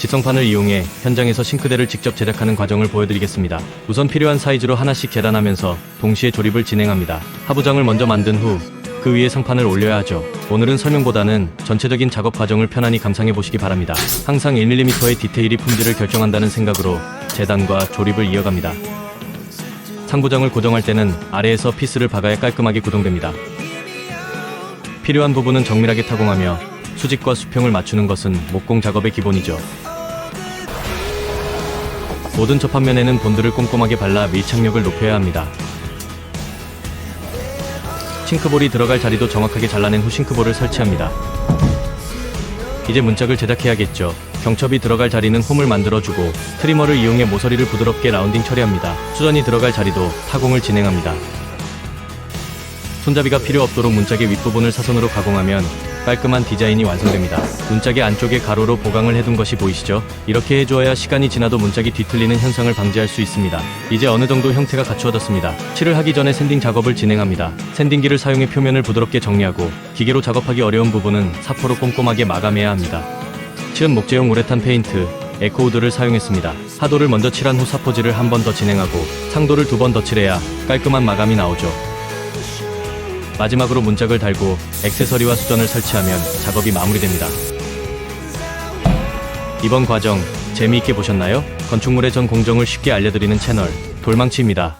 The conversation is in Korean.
지성판을 이용해 현장에서 싱크대를 직접 제작하는 과정을 보여드리겠습니다. 우선 필요한 사이즈로 하나씩 계단하면서 동시에 조립을 진행합니다. 하부장을 먼저 만든 후 그 위에 상판을 올려야 하죠. 오늘은 설명보다는 전체적인 작업 과정을 편안히 감상해 보시기 바랍니다. 항상 1mm의 디테일이 품질을 결정한다는 생각으로 재단과 조립을 이어갑니다. 상부장을 고정할 때는 아래에서 피스를 박아야 깔끔하게 구동됩니다. 필요한 부분은 정밀하게 타공하며 수직과 수평을 맞추는 것은 목공 작업의 기본이죠. 모든 접합면에는 본드를 꼼꼼하게 발라 밀착력을 높여야 합니다. 싱크볼이 들어갈 자리도 정확하게 잘라낸 후 싱크볼을 설치합니다. 이제 문짝을 제작해야겠죠. 경첩이 들어갈 자리는 홈을 만들어주고 트리머를 이용해 모서리를 부드럽게 라운딩 처리합니다. 수전이 들어갈 자리도 타공을 진행합니다. 손잡이가 필요 없도록 문짝의 윗부분을 사선으로 가공하면 깔끔한 디자인이 완성됩니다. 문짝의 안쪽에 가로로 보강을 해둔 것이 보이시죠? 이렇게 해주어야 시간이 지나도 문짝이 뒤틀리는 현상을 방지할 수 있습니다. 이제 어느 정도 형태가 갖추어졌습니다. 칠을 하기 전에 샌딩 작업을 진행합니다. 샌딩기를 사용해 표면을 부드럽게 정리하고 기계로 작업하기 어려운 부분은 사포로 꼼꼼하게 마감해야 합니다. 칠은 목재용 우레탄 페인트, 에코우드를 사용했습니다. 하도를 먼저 칠한 후 사포질을 한 번 더 진행하고 상도를 두 번 더 칠해야 깔끔한 마감이 나오죠. 마지막으로 문짝을 달고 액세서리와 수전을 설치하면 작업이 마무리됩니다. 이번 과정 재미있게 보셨나요? 건축물의 전 공정을 쉽게 알려드리는 채널 돌망치입니다.